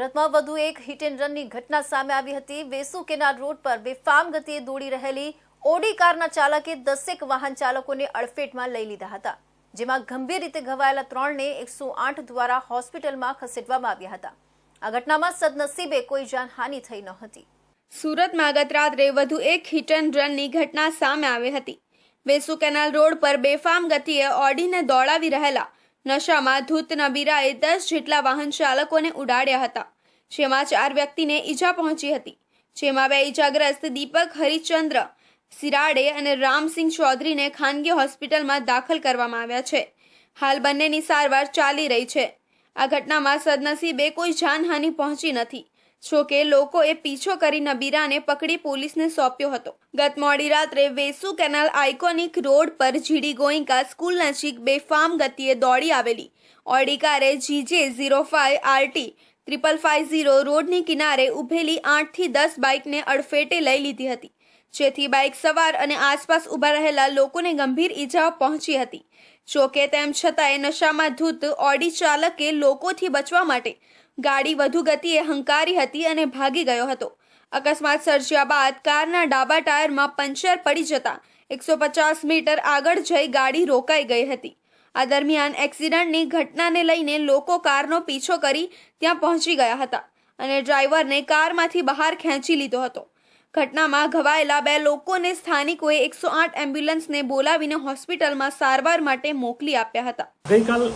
સુરતમાં વધુ એક હિટ એન્ડ રનની ઘટના સામે આવી હતી. વેસુ કેનાલ રોડ પર બેફામ ગતિએ દોડી રહેલી ઓડી કારના ચાલકે દસેક વાહન ચાલકોને અડફેટમાં લઈ લીધા હતા, જેમાં ગંભીર રીતે ઘવાયેલા ત્રણને એકસો આઠ દ્વારા હોસ્પિટલમાં ખસેડવામાં આવ્યા હતા. આ ઘટનામાં સદનસીબે કોઈ જાનહાનિ થઈ ન હતી. સુરતમાં ગત રાત્રે વધુ એક હિટ એન્ડ રનની ઘટના સામે આવી હતી. વેસુ કેનાલ રોડ પર બેફામ ગતિએ ઓડીને દોડાવી રહેલા નશામાં ધૂત નબીરાએ દસ જેટલા વાહન ચાલકોને ઉડાડ્યા હતા, જેમાં ચાર વ્યક્તિને ઈજા પહોંચી હતી, જેમાં બે ઈજાગ્રસ્ત દીપક હરિચંદ્ર સિરાડે અને રામસિંહ ચૌધરીને ખાનગી હોસ્પિટલમાં દાખલ કરવામાં આવ્યા છે. હાલ બંનેની સારવાર ચાલી રહી છે. આ ઘટનામાં સદનસીબે કોઈ જાનહાનિ પહોંચી નથી. જોકે લોકોએ પીછો કરી નબીરાને પકડી પોલીસને સોંપ્યો હતો. ગત મોડી રાત્રે વેસુ કેનાલ આઇકોનિક રોડ પર જીડી ગોઈંકા સ્કૂલ નજીક બેફામ ગતિએ દોડી આવેલી. ઓડી કારે GJ zero five RT triple five zero રોડની કિનારે ઊભેલી આઠથી દસ બાઇકને અડફેટે લઈ લીધી હતી. જેથી બાઇક સવાર અને આસપાસ ઊભા રહેલા લોકોને ગંભીર ઈજાઓ પહોંચી હતી. જોકે તેમ છતાંય નશામાં ધૂત ઓડી ચાલકે લોકોથી બચવા માટે ગાડી વધુ ગતિએ હંકારી હતી અને ભાગી ગયો હતો. અકસ્માત સર્જ્યા બાદ કારના ડાબા ટાયરમાં પંચર પડી જતા એકસો પચાસ મીટર આગળ જઈ ગાડી રોકાઈ ગઈ હતી. આ દરમિયાન એક્સિડન્ટની ઘટનાને લઈને લોકો કારનો પીછો કરી ત્યાં પહોંચી ગયા હતા અને ડ્રાઈવરને કારમાંથી બહાર ખેંચી લીધો હતો. ઘટનામાં ઘવાયેલા બે લોકોને સ્થાનિકોએ એકસો આઠ એમ્બ્યુલન્સને બોલાવીને હોસ્પિટલમાં સારવાર માટે મોકલી આપ્યા હતા. ગઈકાલ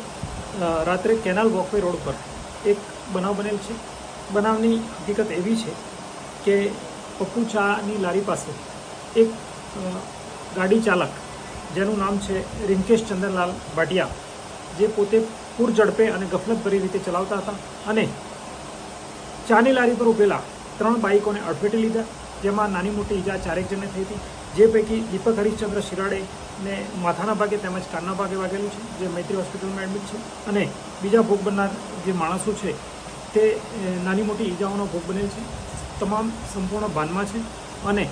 રાત્રે કેનાલ વોકવે રોડ પર એક બનાવ બનેલ છે. બનાવની હકીકત એવી છે કે પપ્પુ ચાની લારી પાસે એક ગાડી ચાલક, જેનું નામ છે રિંકેશ ચંદનલાલ ભાટિયા, જે પોતે પૂર ઝડપે અને ગફલતભરી રીતે ચલાવતા હતા અને ચાની લારી પર ઉભેલા ત્રણ બાઇકોને અડફેટે લીધા. જેમાં નાની મોટી ઈજા ચારેક જણને થઈ હતી. જે પૈકી દીપક હરીશચંદ્ર શિરાડે ને માથાના ભાગે તેમજ કાનના ભાગે વાગેલું છે, જે મૈત્રી હોસ્પિટલમાં એડમિટ છે. અને બીજા ભોગ બનનાર જે માણસો છે, તે નાની મોટી ઈજાઓનો ભોગ બનેલ છે. તમામ સંપૂર્ણ ભાનમાં છે. અને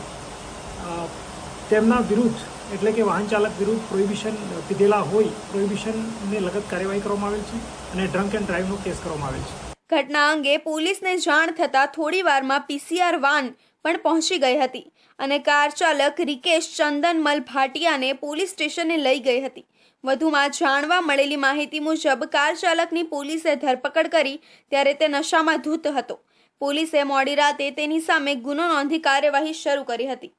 તેમના વિરુદ્ધ, એટલે કે વાહન ચાલક વિરુદ્ધ પ્રોહિબિશન પીધેલા હોય પ્રોહિબિશનને લગત કાર્યવાહી કરવામાં આવેલ છે અને ડ્રંક એન્ડ ડ્રાઈવનો કેસ કરવામાં આવેલ છે. ઘટના અંગે પોલીસને જાણ થતાં થોડી વારમાં પીસીઆર વાન પણ પહોંચી ગઈ હતી અને કાર ચાલક રિકેશ ચંદનમલ ભાટિયાને પોલીસ સ્ટેશને લઈ ગઈ હતી. વધુમાં જાણવા મળેલી માહિતી મુજબ કાર ચાલકની પોલીસે ધરપકડ કરી ત્યારે તે નશામાં ધૂત હતો. પોલીસે મોડી રાતે તેની સામે ગુનો નોંધી કાર્યવાહી શરૂ કરી હતી.